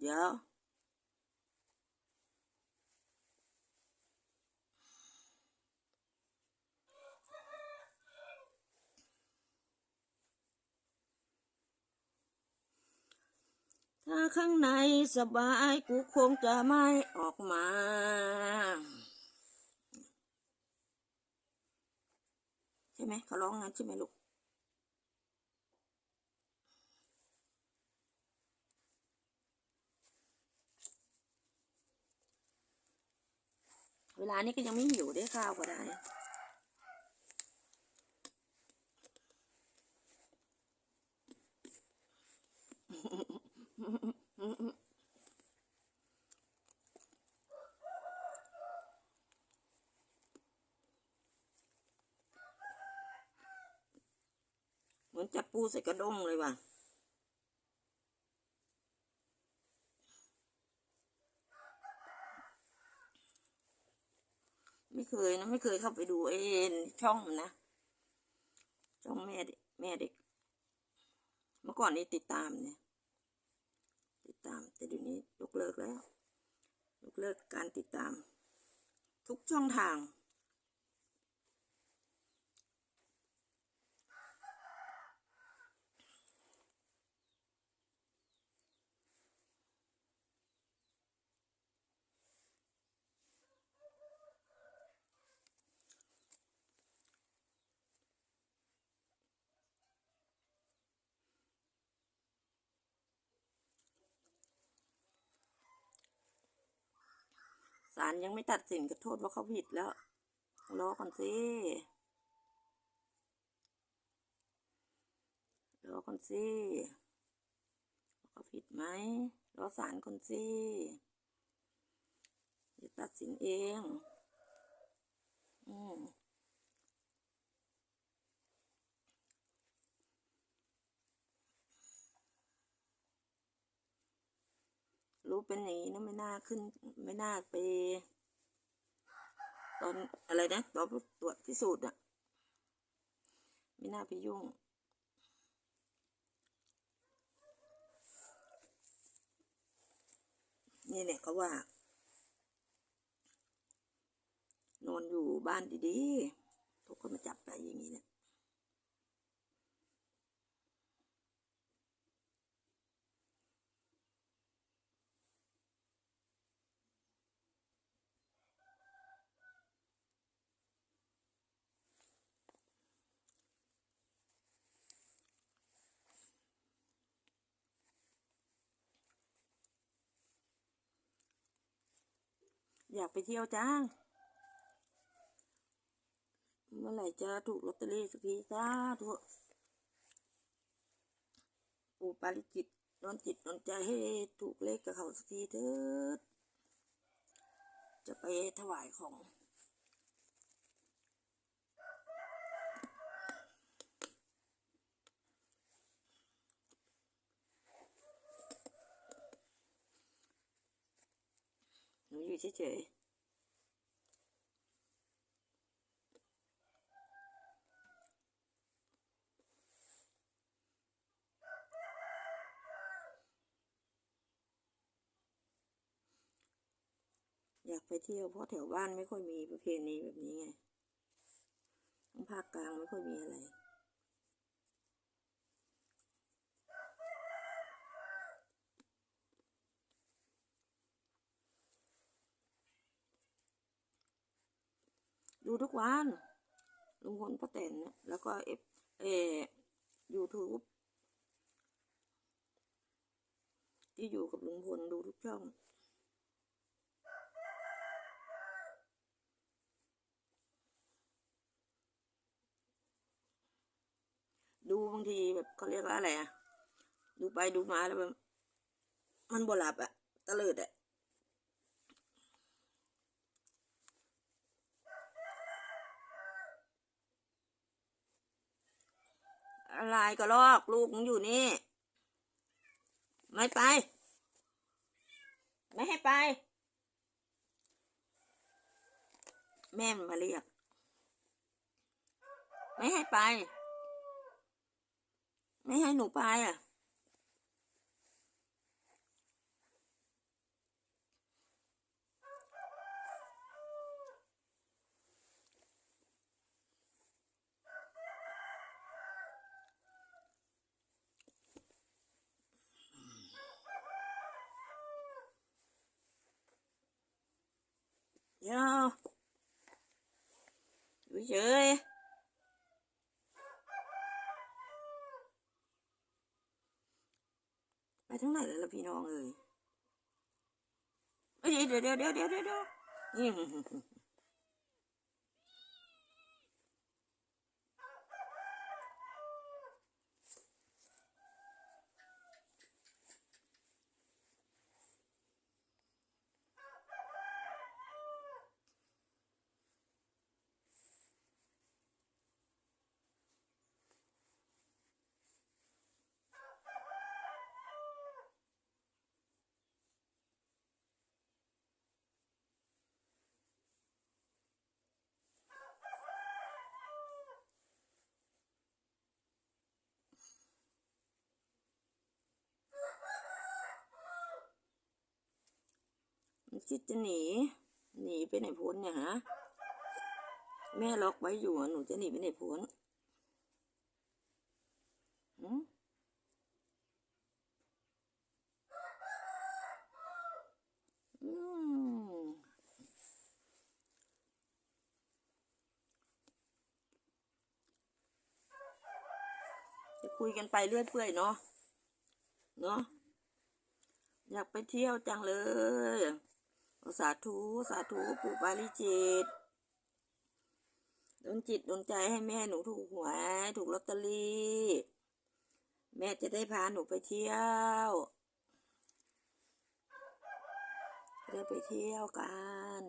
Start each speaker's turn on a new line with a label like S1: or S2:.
S1: เดี๋ยวถ้าข้างในสบายกูคงจะไม่ออกมา ใช่ไหมเขาร้องงั้นใช่ไหมลูก เวลานี้ก็ยังไม่หิวได้ข้าวก็ได้ เหมือนจับปูใส่กระด้งเลยว่ะ ไม่เคยนะ ไม่เคยเข้าไปดูไอ้ช่องนนะ ช่องแม่เด็กแม่เด็ก เมื่อก่อนนี้ติดตามเนี่ย ติดตาม แต่เดี๋ยวนี้ยกเลิกแล้ว ยกเลิกการติดตาม ทุกช่องทางาลยังไม่ตัดสินก็โทษว่าเขาผิดแล้วรอก่อนสิรอก่อนสิเขาผิดไหมรอศาลก่อนสิจะตัดสินเอง อืม รู้เป็นอย่างนี้นะไม่น่าขึ้น ไม่น่าไป ตอนอะไรนะตอนตรวจพิสูจน์อะไม่น่าไปยุ่ง นี่แหละเขาว่านอนอยู่บ้านดีๆทุกคนมาจับไปอย่างนี้เนี่ย อยากไปเที่ยวจ้าง เมื่อไหร่จะถูกลอตเตอรี่สักทีจ้าทุกปู่ปาริจิตนอนจิตนอนใจให้ถูกเลขกับเขาสักทีเถิดจะไปถวายของ อยู่เฉยอยากไปเที่ยวเพราะแถวบ้านไม่ค่อยมีประเพณีแบบนี้ไงทางภาคกลางไม่ค่อยมีอะไร ดูทุกวันลุงพลป้าแตนเนี่ยแล้วก็เอฟเอยูทูบที่อยู่กับลุงพลดูทุกช่อง ดูบางทีแบบเขาเรียกว่าอะไรอะดูไปดูมาแล้วมันมันบ่หลับอะตะเลิดอะ อะไรก็ลอกลูกมึงอยู่นี่ ไม่ไป ไม่ให้ไป แม่มันมาเรียก ไม่ให้ไป ไม่ให้หนูไปอะ เดี๋ยวอยู่เฉยไปทั้งไหนแล้วล่ะพี่น้องเอ้ยเดี๋ยวเดี๋ยวเดี๋ยวเดี๋ยวเดี๋ยวเดี๋ยว คิดจะหนี หนีไปไหนพ้นเนี่ยฮะ แม่ล็อกไว้อยู่อะหนูจะหนีไปไหนพ้นหืมอืมจะคุยกันไปเรื่อยเปื่อยเนาะ เนาะ อยากไปเที่ยวจังเลย สาธุสาธุปู่ปาริจิตโดนจิตโดนใจให้แม่หนูถูกหวยถูกลอตเตอรี่ แม่จะได้พาหนูไปเที่ยวจะได้ไปเที่ยวกัน